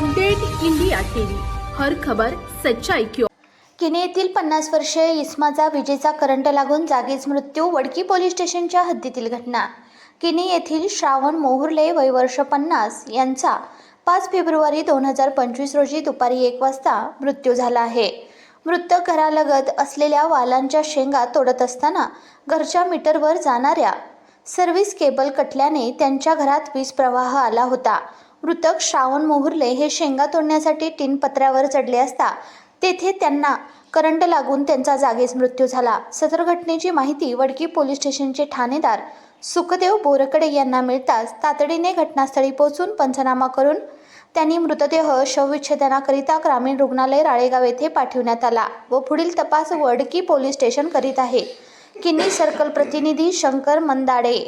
Update India TV. हर खबर सच्चाई क्यों किने येथील पन्नास वर्षीय इस्माचा विजेचा करंट लागून जागीच मृत्यू वडकी पोलीस स्टेशनच्या हद्दीतील घटना. किने येथील श्रावण मोहुर्ले वय वर्ष पन्नास यांचा पाच फेब्रुवारी दोन हजार पंचवीस रोजी दुपारी एक वाजता मृत्यू झाला आहे. मृत घरालगत असलेल्या वालांच्या शेंगा तोडत असताना घरच्या मीटरवर जाणाऱ्या सर्व्हिस केबल कटल्याने त्यांच्या घरात वीज प्रवाह आला होता. मृतक श्रावण मोहुर्ले हे शेंगा तोडण्यासाठी टीन पत्र्यावर चढले असता तेथे त्यांना करंट लागून त्यांचा जागीच मृत्यू झाला. सदर घटनेची माहिती वडकी पोलीस स्टेशनचे ठाणेदार सुखदेव बोरकडे यांना मिळताच तातडीने घटनास्थळी पोहोचून पंचनामा करून त्यांनी मृतदेह शवविच्छेदनाकरिता ग्रामीण रुग्णालय राळेगाव येथे पाठवण्यात आला व पुढील तपास वडकी पोलीस स्टेशन करीत आहे. किन्नी सर्कल प्रतिनिधी शंकर मंदाडे